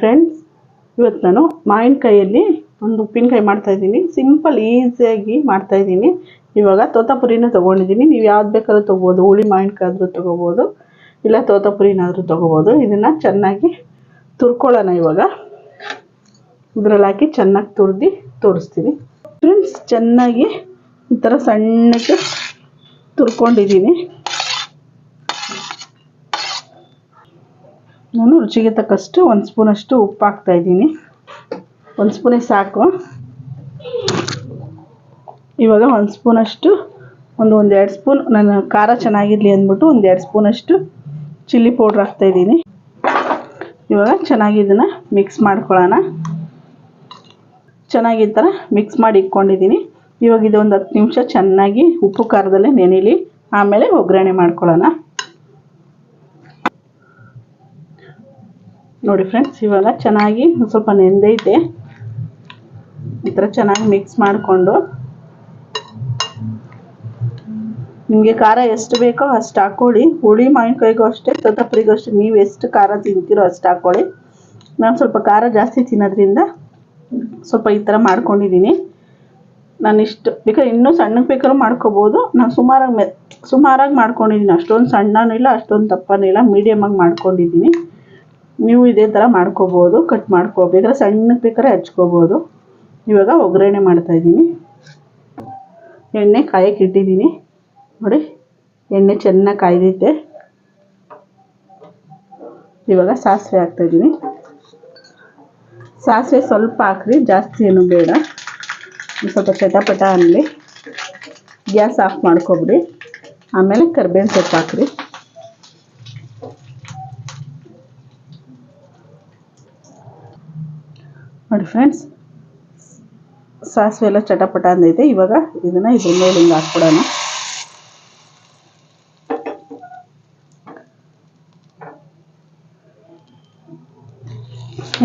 Friends ಇವತ್ತು ನಾನು ಮಾವಿನಕಾಯಲ್ಲಿ ಒಂದು ಉಪ್ಪಿನಕಾಯಿ ಮಾಡ್ತಾಯಿದ್ದೀನಿ ಸಿಂಪಲ್ ಈಸಿಯಾಗಿ ಮಾಡ್ತಾಯಿದ್ದೀನಿ ಇವಾಗ ತೋತಾಪುರಿನ ತೊಗೊಂಡಿದ್ದೀನಿ. ನೀವು ಯಾವ್ದು ಬೇಕಾದ್ರೂ ತೊಗೋಬೋದು. ಹುಳಿ ಮಾವಿನಕಾಯಿ ಆದರೂ ತೊಗೋಬೋದು. ಇಲ್ಲ ತೋತಾಪುರಿನಾದರೂ ತೊಗೋಬೋದು. ಇದನ್ನು ಚೆನ್ನಾಗಿ ತುರ್ಕೊಳ್ಳೋಣ ಇವಾಗ. ಇದ್ರಲ್ಲಿ ಹಾಕಿ ಚೆನ್ನಾಗಿ ತುರ್ದು ತೋರಿಸ್ತೀನಿ. ಫ್ರೆಂಡ್ಸ್ ಚೆನ್ನಾಗಿ ಈ ಥರ ಸಣ್ಣಕ್ಕೆ ತುರ್ಕೊಂಡಿದ್ದೀನಿ. ನಾನು ರುಚಿಗೆ ತಕ್ಕಷ್ಟು ಒಂದು ಸ್ಪೂನಷ್ಟು ಉಪ್ಪು ಹಾಕ್ತಾಯಿದ್ದೀನಿ ಒಂದು ಸ್ಪೂನೇ ಸಾಕು. ಇವಾಗ ಒಂದು ಸ್ಪೂನಷ್ಟು ಒಂದು ಒಂದು ಎರಡು ಸ್ಪೂನ್, ನನ್ನ ಖಾರ ಚೆನ್ನಾಗಿರಲಿ ಅಂದ್ಬಿಟ್ಟು ಒಂದು ಎರಡು ಸ್ಪೂನಷ್ಟು ಚಿಲ್ಲಿ ಪೌಡ್ರ್ ಹಾಕ್ತಾಯಿದ್ದೀನಿ ಇವಾಗ ಚೆನ್ನಾಗಿ ಇದನ್ನು ಮಿಕ್ಸ್ ಮಾಡ್ಕೊಳ್ಳೋಣ. ಚೆನ್ನಾಗಿ ಈ ಥರ ಮಿಕ್ಸ್ ಮಾಡಿ ಇಟ್ಕೊಂಡಿದ್ದೀನಿ. ಇವಾಗ ಇದೊಂದು ಹತ್ತು ನಿಮಿಷ ಚೆನ್ನಾಗಿ ಉಪ್ಪು ಖಾರದಲ್ಲೇ ನೆನೆಯಲಿ ಆಮೇಲೆ ಒಗ್ಗರಣೆ ಮಾಡ್ಕೊಳ್ಳೋಣ. ನೋಡಿ ಫ್ರೆಂಡ್ಸ್ ಇವಾಗ ಚೆನ್ನಾಗಿ ಸ್ವಲ್ಪ ನೆಂದೈತೆ ಈ ಥರ ಚೆನ್ನಾಗಿ ಮಿಕ್ಸ್ ಮಾಡಿಕೊಂಡು. ನಿಮಗೆ ಖಾರ ಎಷ್ಟು ಬೇಕೋ ಅಷ್ಟು ಹಾಕ್ಕೊಳ್ಳಿ ಹುಳಿ ಮಾವಿನಕಾಯಿಗೂ ಅಷ್ಟೇ ತತ್ತಪ್ಪರಿಗೂ ಅಷ್ಟೇ. ನೀವು ಎಷ್ಟು ಖಾರ ತಿಂತೀರೋ ಅಷ್ಟು ಹಾಕ್ಕೊಳ್ಳಿ ನಾನು ಸ್ವಲ್ಪ ಖಾರ ಜಾಸ್ತಿ ತಿನ್ನೋದ್ರಿಂದ ಸ್ವಲ್ಪ ಈ ಥರ ಮಾಡ್ಕೊಂಡಿದ್ದೀನಿ. ನಾನು ಇಷ್ಟು, ಬೇಕಾದ್ರೆ ಇನ್ನೂ ಸಣ್ಣಕ್ಕೆ ಬೇಕಾದ್ರೂ ಮಾಡ್ಕೋಬೋದು. ನಾನು ಸುಮಾರಾಗಿ ಮೆ, ಸುಮಾರಾಗಿ ಮಾಡ್ಕೊಂಡಿದ್ದೀನಿ. ಅಷ್ಟೊಂದು ಸಣ್ಣನೂ ಇಲ್ಲ, ಅಷ್ಟೊಂದು ದಪ್ಪನೂ ಇಲ್ಲ ಮೀಡಿಯಮಾಗಿ ಮಾಡ್ಕೊಂಡಿದ್ದೀನಿ. ನೀವು ಇದೇ ಥರ ಮಾಡ್ಕೋಬೋದು ಕಟ್ ಮಾಡ್ಕೋಬೇಕಾದ್ರೆ ಸಣ್ಣಕ್ಕೆ ಬೇಕಾದ್ರೆ ಹಚ್ಕೋಬೋದು. ಇವಾಗ ಒಗ್ಗರಣೆ ಮಾಡ್ತಾಯಿದ್ದೀನಿ ಎಣ್ಣೆ ಕಾಯಕ್ಕೆ ಇಟ್ಟಿದ್ದೀನಿ. ನೋಡಿ, ಎಣ್ಣೆ ಚೆನ್ನಾಗಿ ಕಾಯ್ದೈತೆ ಇವಾಗ ಸಾಸಿವೆ ಹಾಕ್ತಾಯಿದ್ದೀನಿ ಸಾಸಿವೆ ಸ್ವಲ್ಪ ಹಾಕ್ರಿ, ಜಾಸ್ತಿ ಏನು ಬೇಡ. ಸ್ವಲ್ಪ ಚಟಪಟ ಅನ್ನಲಿ ಗ್ಯಾಸ್ ಆಫ್ ಮಾಡ್ಕೊಬಿಡಿ. ಆಮೇಲೆ ಕರ್ಬೇವಿನ ಸೊಪ್ಪು ಹಾಕ್ರಿ. ನೋಡಿ ಫ್ರೆಂಡ್ಸ್ ಸಾಸಿವೆ ಎಲ್ಲ ಚಟಪಟ ಅಂದೈತೆ, ಇವಾಗ ಇದನ್ನು ಇದ್ರ ಮೇಲೆ ಹಿಂಗೆ ಹಾಕ್ಬಿಡೋಣ.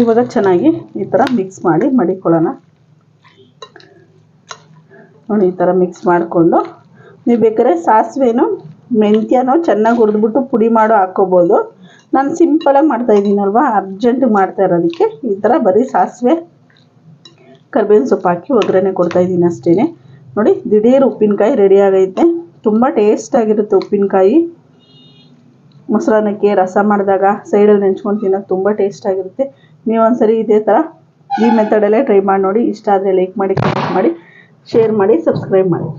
ಇವಾಗ ಚೆನ್ನಾಗಿ ಈ ಥರ ಮಿಕ್ಸ್ ಮಾಡಿ ಮಡಿಕೊಳ್ಳೋಣ. ನೋಡಿ ಈ ಥರ ಮಿಕ್ಸ್ ಮಾಡಿಕೊಂಡು, ನೀವು ಬೇಕಾದ್ರೆ ಸಾಸಿವೆನೋ ಮೆಂತ್ಯನೋ ಚೆನ್ನಾಗಿ ಹುರಿದ್ಬಿಟ್ಟು ಪುಡಿ ಮಾಡೋ ಹಾಕ್ಕೋಬೋದು. ನಾನು ಸಿಂಪಲಾಗಿ ಮಾಡ್ತಾಯಿದ್ದೀನಲ್ವ ಅರ್ಜೆಂಟ್ ಮಾಡ್ತಾ ಇರೋದಕ್ಕೆ ಈ ಥರ ಬರೀ ಸಾಸಿವೆ, ಕರ್ಬೇವಿನ ಸೊಪ್ಪು ಹಾಕಿ ಒಗ್ಗರಣೆ ಕೊಡ್ತಾಯಿದ್ದೀನಿ ಅಷ್ಟೇ ನೋಡಿ, ದಿಢೀರ್ ಉಪ್ಪಿನಕಾಯಿ ರೆಡಿ ಆಗೈತೆ. ತುಂಬ ಟೇಸ್ಟಾಗಿರುತ್ತೆ ಉಪ್ಪಿನಕಾಯಿ. ಮೊಸರನ್ನಕ್ಕೆ ರಸ ಮಾಡಿದಾಗ ಸೈಡಲ್ಲಿ ನೆಂಚ್ಕೊಂಡು ತಿನ್ನೋದು ತುಂಬ ಟೇಸ್ಟಾಗಿರುತ್ತೆ ನೀವು ಒಂದ್ಸರಿ ಇದೇ ಥರ ಈ ಮೆಥಡಲ್ಲೇ ಟ್ರೈ ಮಾಡಿ ನೋಡಿ. ಇಷ್ಟ ಆದರೆ ಲೈಕ್ ಮಾಡಿ ಕಮೆಂಟ್ ಮಾಡಿ ಶೇರ್ ಮಾಡಿ ಸಬ್ಸ್ಕ್ರೈಬ್ ಮಾಡಿ.